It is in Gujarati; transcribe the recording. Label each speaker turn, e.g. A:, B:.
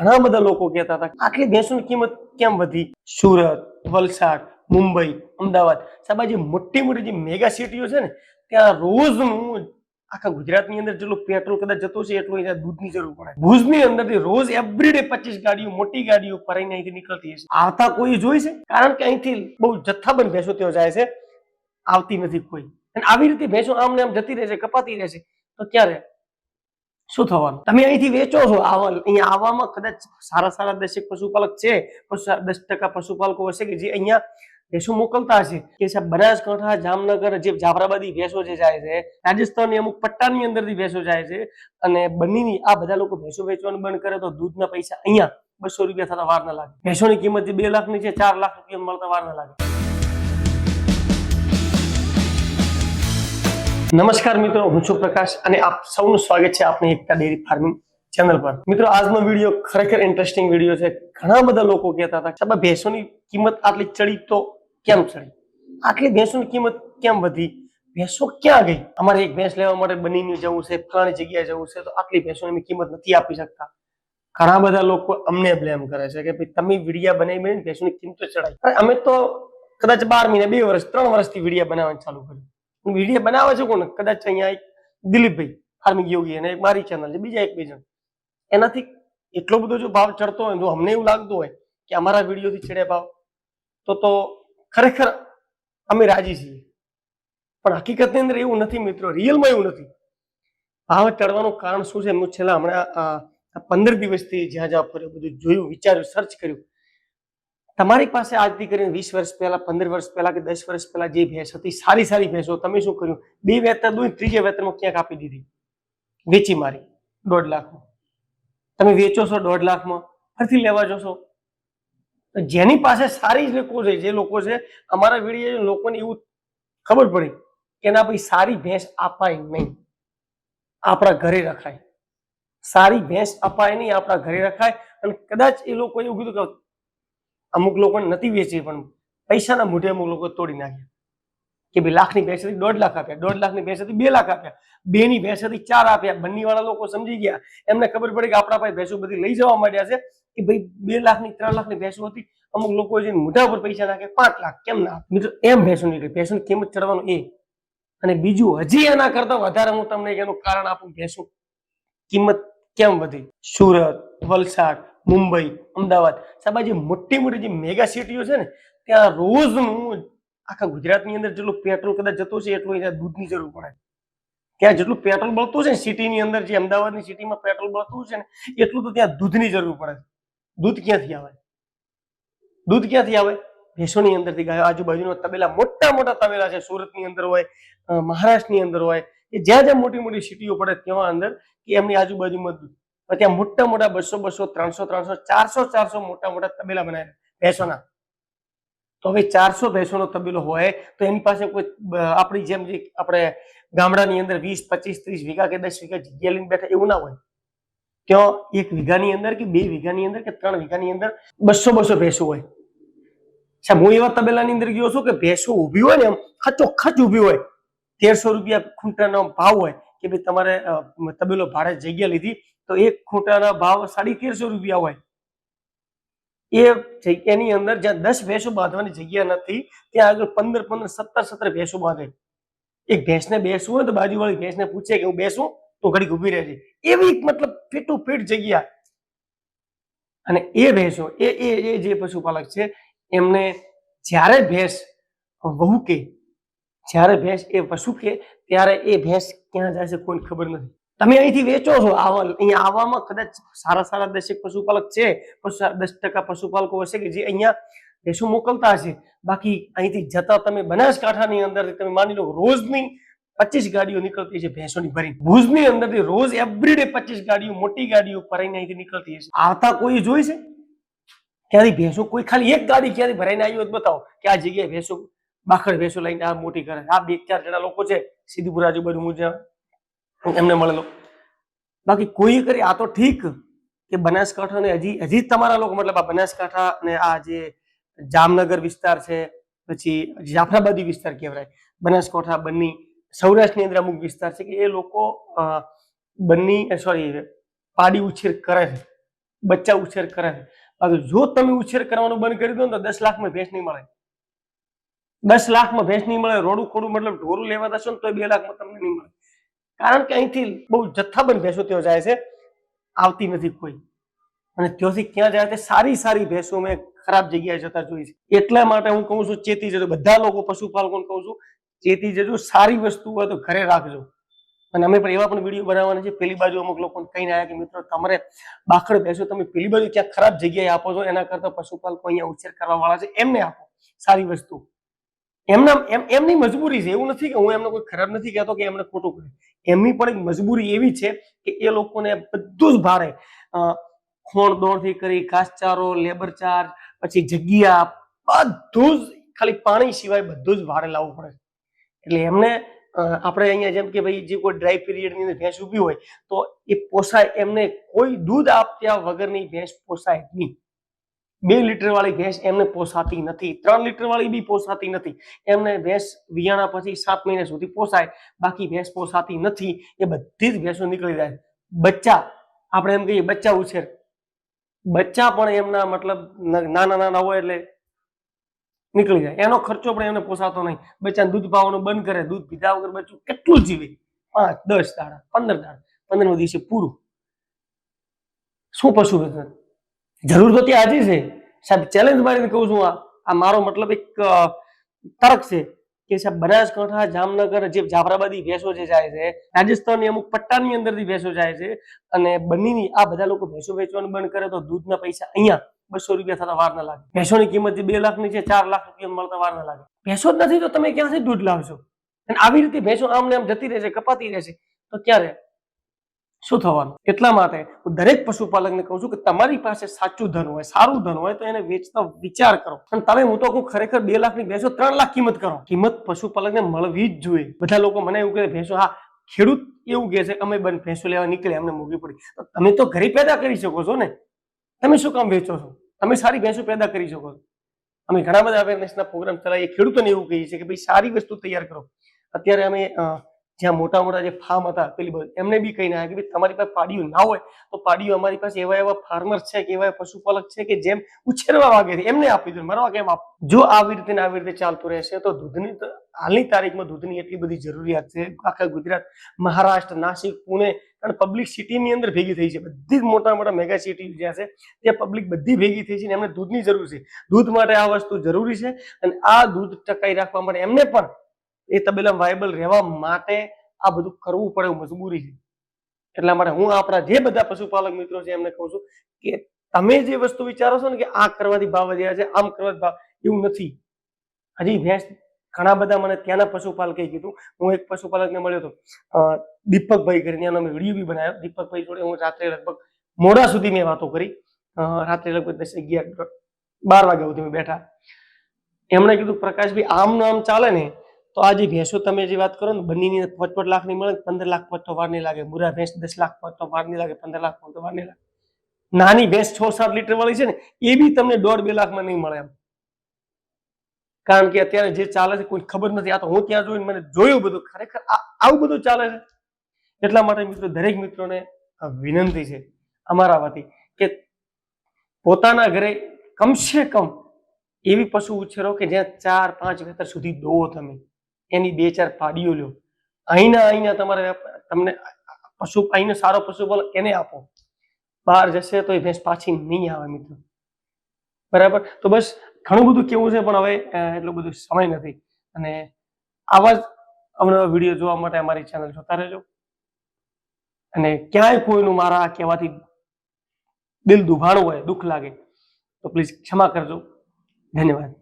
A: ઘણા બધા લોકો કહેતા હતા આટલી ભેંસોની કિંમત કેમ વધી? સુરત, વલસાડ, મુંબઈ, અમદાવાદ. સાહેબ જે મોટી મોટી જે મેગા સિટીઓ છે ને, ત્યાં રોજનું આખા ગુજરાતની અંદર જેટલું પેટ્રોલ કદાચ જતું છે એટલું અહીંયા દૂધની જરૂર પડે. ભુજની અંદરથી રોજ એવરીડે પચીસ ગાડીઓ, મોટી ગાડીઓ ફરાઈને અહીંથી નીકળતી હશે. આવતા કોઈ જોઈ છે? કારણ કે અહીંથી બહુ જથ્થાબંધ ભેંસો ત્યાં જાય છે. આવતી નથી કોઈ. અને આવી રીતે ભેંસો આમને આમ જતી રહેશે કપાતી રહેશે તો ક્યારે? શું થવાનું? તમે અહીંથી વેચો છો? આવા, અહીંયા આવવામાં કદાચ સારા સારા દસેક પશુપાલક છે દસ ટકા પશુપાલકો હશે કે જે અહીંયા ભેંસો મોકલતા હશે? કે સાહેબ, બનાસકાંઠા, જામનગર જે જાફરાબાદી ભેંસો જે જાય છે, રાજસ્થાનની અમુક પટ્ટાની અંદરથી ભેંસો જાય છે, અને બંનેની આ બધા લોકો ભેંસો વેચવાનું બંધ કરે તો દૂધના પૈસા અહીંયા બસો રૂપિયા થતા વાર ના લાગે. ભેંસોની કિંમત બે લાખની છે, ચાર લાખ રૂપિયા મળતા વાર ના લાગે. નમસ્કાર મિત્રો, હું છું પ્રકાશ અને આપ સૌનું સ્વાગત છે આપની એકતા ડેરી ફાર્મિંગ ચેનલ પર. મિત્રો, આજનો વીડિયો ખરેખર ઇન્ટરેસ્ટિંગ વીડિયો છે. ઘણા બધા લોકો કહેતા હતા કે ભેંસોની કિંમત આટલી ચડી તો કેમ ચડી? આટલી ભેંસોની કિંમત કેમ વધી? ભેંસો ક્યાં ગઈ? અમારે એક ભેંસ લેવા માટે બનીને જવું છે ફલાણી જગ્યાએ જવું છે, તો આટલી ભેંસોની અમે કિંમત નથી આપી શકતા. ઘણા બધા લોકો અમને બ્લેમ કરે છે કે, ભાઈ, તમે વિડીયા બનાવી બની ભેંસોની કિંમત ચડાવી. અમે તો કદાચ બાર મહિના, બે વર્ષ, ત્રણ વર્ષથી વિડીયા બનાવવાનું ચાલુ કર્યું. વીડિયો બનાવે છે કોણ? કદાચ અહીંયા એક દિલીપભાઈ, ફાર્મિંગ યોગી અને મારી ચેનલ છે, બીજા એક બે જણ. એનાથી એટલો બધો જો ભાવ ચડતો હોય, જો અમને એવું લાગતું હોય કે અમારા વિડીયોથી ચડે ભાવ, તો તો ખરેખર અમે રાજી છીએ. પણ હકીકતની અંદર એવું નથી મિત્રો, રિયલમાં એવું નથી. ભાવ ચડવાનું કારણ શું છે? એમનું છેલ્લા હમણાં પંદર દિવસથી જ્યાં જ્યાં ફર્યો બધું જોયું, વિચાર્યું સર્ચ કર્યું તમારી પાસે આજથી કરીને વીસ વર્ષ પહેલા, પંદર વર્ષ પહેલા કે દસ વર્ષ પહેલા જે ભેંસ હતી, સારી સારી ભેંસો, તમે શું કર્યું? બે વેતર દોઈ ત્રીજે વેતરમાં ક્યાંક આપી દીધી? વેચી મારી. દોઢ લાખમાં. તમે વેચો છો દોઢ લાખમાં. ફરીથી લેવા જશો. જેની પાસે સારી જ લોકો છે, જે લોકો છે, અમારા વીડિયો લોકોને એવું ખબર પડી કે ના ભાઈ, સારી ભેંસ અપાય નહીં. આપણા ઘરે રખાય. સારી ભેંસ અપાય નહીં, આપણા ઘરે રખાય. અને કદાચ એ લોકો એવું કીધું કે અમુક લોકોને નથી વેચી પણ પૈસાના મોઢે અમુક લોકો તોડી નાખ્યા કે ભાઈ લાખની ભેંસ દોઢ લાખ આપ્યા, દોઢ લાખની ભેંસ બે લાખ આપ્યા બે ની ભેંસ ચાર આપ્યા બંને વાળા લોકો સમજી ગયા. એમને ખબર પડી કે આપણા પાસે ભેંસો બધી લઈ જવા માંડ્યા છે, કે ભાઈ બે લાખની, ત્રણ લાખની ભેંસો હતી, અમુક લોકો જઈને મોઢા ઉપર પૈસા નાખે, પાંચ લાખ, કેમ ના? મિત્રો, એમ ભેંસો નીકળી, ભેંસોની કિંમત ચડવાનું એ અને બીજું, હજી એના કરતા વધારે હું તમને એનું કારણ આપું ભેંસો કિંમત કેમ વધી? સુરત, વલસાડ મુંબઈ, અમદાવાદ, સાહેબ જે મોટી મોટી જે મેગા સિટીઓ છે ને, ત્યાં રોજનું આખા ગુજરાતની અંદર જેટલું પેટ્રોલ કદાચ જતું છે એટલું અહીંયા દૂધની જરૂર પડે. ત્યાં જેટલું પેટ્રોલ બળતું છે ને સિટીની અંદર જે અમદાવાદની સિટીમાં પેટ્રોલ બળતું છે ને, એટલું તો ત્યાં દૂધની જરૂર પડે. દૂધ ક્યાંથી આવે? દૂધ ક્યાંથી આવે? ભેંસોની અંદરથી ગાયો. આજુબાજુનો તબેલા, મોટા મોટા તબેલા છે, સુરતની અંદર હોય મહારાષ્ટ્રની અંદર હોય, કે જ્યાં જ્યાં મોટી મોટી સિટીઓ પડે, ત્યાં અંદર કે એમની આજુબાજુમાં ત્યાં મોટા મોટા બસો બસો, ત્રણસો ત્રણસો, ચારસો ચારસો મોટા મોટા તબેલા બનાવે ભેંસોના. તો હવે ચારસો ભેંસોનો તબેલો હોય તો એની પાસે કોઈ આપણી જેમ જે આપણે ગામડાની અંદર વીસ, પચીસ, ત્રીસ વીઘા કે દસ વીઘા જગ્યા લઈને બેઠા એવું ના હોય. ત્યાં એક વીઘાની અંદર કે બે વીઘાની અંદર કે ત્રણ વીઘાની અંદર બસો બસો ભેંસો હોય. સાહેબ હું એવા તબેલાની અંદર ગયો છું કે ભેંસો ઊભી હોય ને એમ ખચો ખચ ઊભી હોય. તેરસો રૂપિયા ખૂંટાનો ભાવ હોય કે ભાઈ તમારે તબેલો ભાડે જગ્યા લીધી તો એક ખૂંટાના ભાવ સાડી તેરસો રૂપિયા હોય. એ જગ્યાની અંદર જ્યાં દસ ભેંસો બાંધવાની જગ્યા નથી, ત્યાં આગળ પંદર પંદર, સત્તર સત્તર ભેંસો બાંધે. એક ભેંસને બેસવું હોય તો બાજુવાળી ભેંસને પૂછે કે હું બેસું? તો ઘડીક ઊભી રહે છે એવી મતલબ ફીટુ ફીટ જગ્યા. અને એ ભેંસો, એ એ એ જે પશુપાલક છે, એમને જ્યારે ભેંસ વહુ કે જ્યારે ભેંસ એ પશુ કે ત્યારે એ ભેંસ ક્યાં જાય છે કોઈને ખબર નથી. તમે અહીંથી વેચો છો. આવલ અહીંયા આવવામાં કદાચ સારા સારા દસેક પશુપાલક છે. દસ ટકા પશુપાલકો હશે કે જે અહીંયા ભેંસો મોકલતા હશે. બાકી અહીંથી જતા તમે બનાસકાંઠાની અંદર તમે માની લો રોજની પચીસ ગાડીઓ નીકળતી છે ભેંસોની ભરી ભુજની અંદરથી રોજ એવરીડે પચીસ ગાડીઓ, મોટી ગાડીઓ ભરાઈને અહીંથી નીકળતી હશે. આવતા કોઈ જોઈ છે? ક્યાંથી ભેંસો કોઈ ખાલી એક ગાડી ક્યાંથી ભરાઈને આવી હોય બતાવો. કે આ જગ્યાએ ભેંસો, બાખડ ભેંસો લઈને આ મોટી કરે આ બે ચાર જણા લોકો છે. સીધીપુર આજુબાજુ મુજબ. એમને મળેલો. બાકી કોઈ કરી, આ તો ઠીક કે બનાસકાંઠા ને હજી હજી તમારા લોકો, મતલબ આ બનાસકાંઠા અને આ જે જામનગર વિસ્તાર છે, પછી જાફરાબાદી વિસ્તાર કહેવાય, બનાસકાંઠા બન્ની સૌરાષ્ટ્રની અંદર અમુક વિસ્તાર છે કે એ લોકો બન્ની સોરી પાડી ઉછેર કરે છે, બચ્ચા ઉછેર કરે છે. જો તમે ઉછેર કરવાનું બંધ કરી દો ને તો દસ લાખમાં ભેંસ નહીં મળે. દસ લાખમાં ભેંસ નહીં મળે, રોડું ખોડું, મતલબ ઢોરું લેવા જશો ને તો બે લાખમાં તમને નહીં કારણ કે અહીંથી બહુ જથ્થાબંધ ભેંસો ત્યાં જાય છે. આવતી નથી કોઈ. અને ત્યાંથી ક્યાં જાય તે સારી સારી ભેંસો મેં ખરાબ જગ્યાએ જતા જોઈ છે. એટલા માટે હું કહું છું, ચેતી જજો. બધા લોકો પશુપાલકોને કહું છું, ચેતી જજો. સારી વસ્તુ હોય તો ઘરે રાખજો. અને અમે પણ એવા પણ વીડિયો બનાવવાના છે. પેલી બાજુ અમુક લોકોને કહીને આવ્યા કે, મિત્રો, તમારે બાખડ ભેંસો તમે પેલી બાજુ ક્યાં ખરાબ જગ્યાએ આપો છો, એના કરતા પશુપાલકો અહીંયા ઉછેર કરવા વાળા છે. એમને આપો. સારી વસ્તુ. એમના એમ, એમની મજબૂરી છે. એવું નથી કે હું એમને કોઈ ખરાબ નથી કહેતો કે એમને ખોટું કરે એમની પણ એક મજબૂરી એવી છે કે એ લોકોને બધું જ ભારે ખોણ દોડથી કરી, ઘાસચારો, લેબર ચાર્જ, પછી જગ્યા, બધું જ, ખાલી પાણી સિવાય બધું જ ભારે લાવવું પડે એટલે એમને આપણે અહીંયા જેમ કે ભાઈ જે કોઈ ડ્રાય પીરિયડની અંદર ભેંસ ઊભી હોય, તો એ પોસાય એમને. કોઈ દૂધ આપ્યા વગરની ભેંસ પોસાય નહીં. બે લીટર વાળી ભેંસ એમને પોસાતી નથી, ત્રણ લીટર વાળી બી પોસાતી નથી. એમને ભેંસ વિયાણા પછી સાત મહિના સુધી પોસાય, બાકી ભેંસ પોસાતી નથી, એ બધી જ ભેંસો નીકળી જાય. બચ્ચા, આપણે એમ કહીએ બચ્ચા ઉછેર. બચ્ચા પણ એમના મતલબ નાના નાના હોય એટલે નીકળી જાય. એનો ખર્ચો પણ એમને પોસાતો નહીં. બચ્ચાને દૂધ પાવાનું બંધ કરે, દૂધ પીધા વગર બચ્ચું કેટલું જીવે? પાંચ, દસ દાડા, પંદર દાડા. પંદરમો દિવસે પૂરું. શું પશુ? જરૂર તો ત્યાં હજી છે. સાહેબ ચેલેન્જ મારીને કહું છું આ. આ મારો મતલબ એક તર્ક છે કે સાહેબ, બનાસકાંઠા, જામનગર જે જાફરાબાદી ભેંસો જે જાય છે, રાજસ્થાનની અમુક પટ્ટાની અંદરથી ભેંસો જાય છે અને બંનેની આ બધા લોકો ભેંસો વેચવાનું બંધ કરે તો દૂધના પૈસા અહીંયા બસો રૂપિયા થતા વાર ના લાગે. ભેંસોની કિંમત જે બે લાખની છે, ચાર લાખ રૂપિયા મળતા વાર ના લાગે. ભેંસો જ નથી તો તમે ક્યાંથી દૂધ લાવશો? અને આવી રીતે ભેંસો આમને આમ જતી રહેશે કપાતી રહેશે તો ક્યારે? શું થવાનું? એટલા માટે હું દરેક પશુપાલકને કહું છું કે તમારી પાસે સાચું ધન હોય, સારું ધન હોય તો એને વેચતા વિચાર કરો. અને તમે, હું તો કહું, ખરેખર બે લાખની ભેંસો ત્રણ લાખ કિંમત કરો. કિંમત પશુપાલકને મળવી જ જોઈએ. બધા લોકો મને એવું કહે, ભેંસો, હા, ખેડૂત એવું કહે છે, અમે બંને ભેંસો લેવા નીકળે અમને મોંઘી પડી. તો તમે તો ઘરે પેદા કરી શકો છો ને? તમે શું કામ વેચો છો? તમે સારી ભેંસો પેદા કરી શકો છો. અમે ઘણા બધા અવેરનેસના પ્રોગ્રામ ચલાવીએ, ખેડૂતોને એવું કહીએ છીએ કે, ભાઈ, સારી વસ્તુ તૈયાર કરો. અત્યારે અમે જ્યાં મોટા મોટા જે ફાર્મ હતા, પેલી બધું, એમને બી કહીને આવ્યા કે તમારી પાસે પાડીઓ ના હોય, તો પાડીઓ અમારી પાસે એવા એવા ફાર્મર છે કે એવા પશુપાલક છે કે જેમ ઉછેરવા વાગે છે, એમને આપી દો મારો કેમ આપ, જો આવી રીતે આવી રીતે ચાલતું રહેશે, તો દૂધની હાલની તારીખમાં દૂધની એટલી બધી જરૂરિયાત છે. આખા ગુજરાત, મહારાષ્ટ્ર, નાસિક, પુણે, કારણ પબ્લિક સિટીની અંદર ભેગી થઈ છે. બધી જ મોટા મોટા મેગા સિટી જ્યાં છે, ત્યાં પબ્લિક બધી ભેગી થઈ છે ને એમને દૂધની જરૂર છે. દૂધ માટે આ વસ્તુ જરૂરી છે અને આ દૂધ ટકાઈ રાખવા માટે એમને પણ એ તબેલા વાયબલ રહેવા માટે આ બધું કરવું પડે મજબૂરી છે. એટલા માટે હું આપણા જે બધા પશુપાલક મિત્રો છે એમને કહું છું કે તમે જે વસ્તુ વિચારો છો ને કે આ કરવાથી ભાવ વધ્યા છે, આમ કરવાથી ભાવ એવું નથી. હજી ભેંસ ઘણા બધા મને ત્યાંના પશુપાલકે કીધું. હું એક પશુપાલકને મળ્યો હતો. દીપકભાઈ કરીને એનો મેં વીડિયો બી બનાવ્યો. દીપકભાઈ જોડે હું રાત્રે લગભગ મોડા સુધી મેં વાતો કરી. રાત્રે લગભગ દસ અગિયાર, બાર વાગ્યા સુધી મેં બેઠા. એમણે કીધું, પ્રકાશભાઈ આમ નામ ચાલે ને તો આ જે ભેંસો તમે જે વાત કરો ને, બંનેની લાખની મળે પંદર લાખ પહોંચતો વાર નહીં લાગે. મુરા ભેંસ દસ લાખ પહોંચતો વાર નહીં લાગે, પંદર લાખ તો વાર નહીં લાગે. નાની ભેંસ છ સાત લીટર વાળી છે ને, એ બી તમને દોઢ બે લાખમાં નહીં મળે એમ. કારણ કે અત્યારે જે ચાલે છે કોઈ ખબર નથી, આ તો હું ત્યાં જોઈને મને જોયું બધું. ખરેખર આવું બધું ચાલે છે. એટલા માટે મિત્રો, દરેક મિત્રોને વિનંતી છે, અમારા વતી, કે પોતાના ઘરે કમસે કમ એવી પશુ ઉછેરો કે જ્યાં ચાર પાંચ વેતર સુધી દોવો તમે. એની બે ચાર પાડીઓ લો અહીંના અહીંયા તમારે તમને પશુ, અહીંનો સારો પશુપાલક એને આપો. બહાર જશે તો એ ભેંસ પાછી નહીં આવે મિત્રો. બરાબર? તો બસ ઘણું બધું કેવું છે, પણ હવે એટલું બધું સમય નથી. અને આવા જ અવનવા વીડિયો જોવા માટે અમારી ચેનલ જોતા રહેજો. અને ક્યાંય કોઈનું મારા કહેવાથી દિલ દુભાણું હોય, દુઃખ લાગે, તો પ્લીઝ ક્ષમા કરજો. ધન્યવાદ.